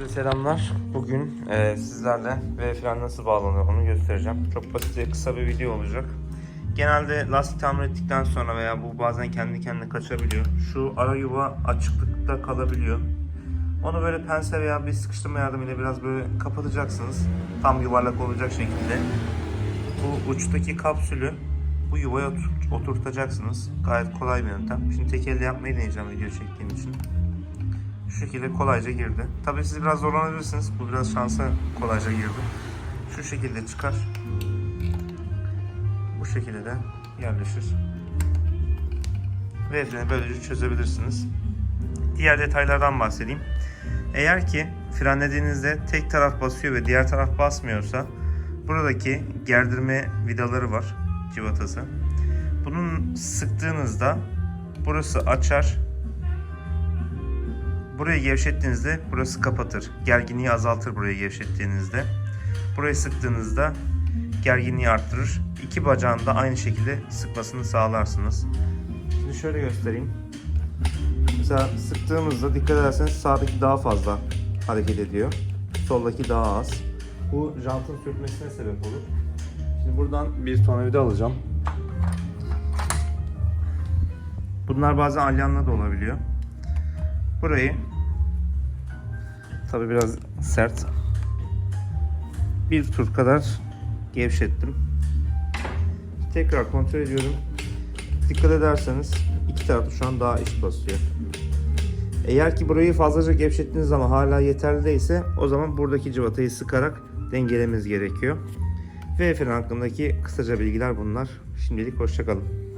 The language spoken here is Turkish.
Herkese selamlar. Bugün e, sizlerle V fren nasıl bağlanıyor onu göstereceğim. Çok basit ve kısa bir video olacak. Genelde lastik tamir ettikten sonra veya bu bazen kendi kendine kaçabiliyor. Şu ara yuva açıklıkta kalabiliyor. Onu böyle pense veya bir sıkıştırma yardımıyla biraz böyle kapatacaksınız. Tam yuvarlak olacak şekilde. Bu uçtaki kapsülü bu yuvaya otur- oturtacaksınız. Gayet kolay bir yöntem. Şimdi tek elle yapmayı deneyeceğim video çektiğim için. Şu şekilde kolayca girdi. Tabii siz biraz zorlanabilirsiniz. Bu biraz şansa kolayca girdi. Şu şekilde çıkar. Bu şekilde de yerleşir. Ve freni böylece çözebilirsiniz. Diğer detaylardan bahsedeyim. Eğer ki frenlediğinizde tek taraf basıyor ve diğer taraf basmıyorsa buradaki gerdirme vidaları var civatası. Bunun sıktığınızda burası açar Burayı gevşettiğinizde burası kapatır. Gerginliği azaltır burayı gevşettiğinizde. Burayı sıktığınızda gerginliği arttırır. İki bacağını da aynı şekilde sıkmasını sağlarsınız. Şimdi şöyle göstereyim. Mesela sıktığımızda dikkat ederseniz sağdaki daha fazla hareket ediyor. Soldaki daha az. Bu jantın sürtmesine sebep olur. Şimdi buradan bir tornavida alacağım. Bunlar bazen alyanla da olabiliyor. Burayı tabi biraz sert bir tur kadar gevşettim. Tekrar kontrol ediyorum. Dikkat ederseniz iki tarafı şu an daha eşit basıyor. Eğer ki burayı fazlaca gevşettiğiniz zaman hala yeterli değilse o zaman buradaki cıvatayı sıkarak dengelememiz gerekiyor. Ve fren hakkındaki kısaca bilgiler bunlar. Şimdilik hoşçakalın.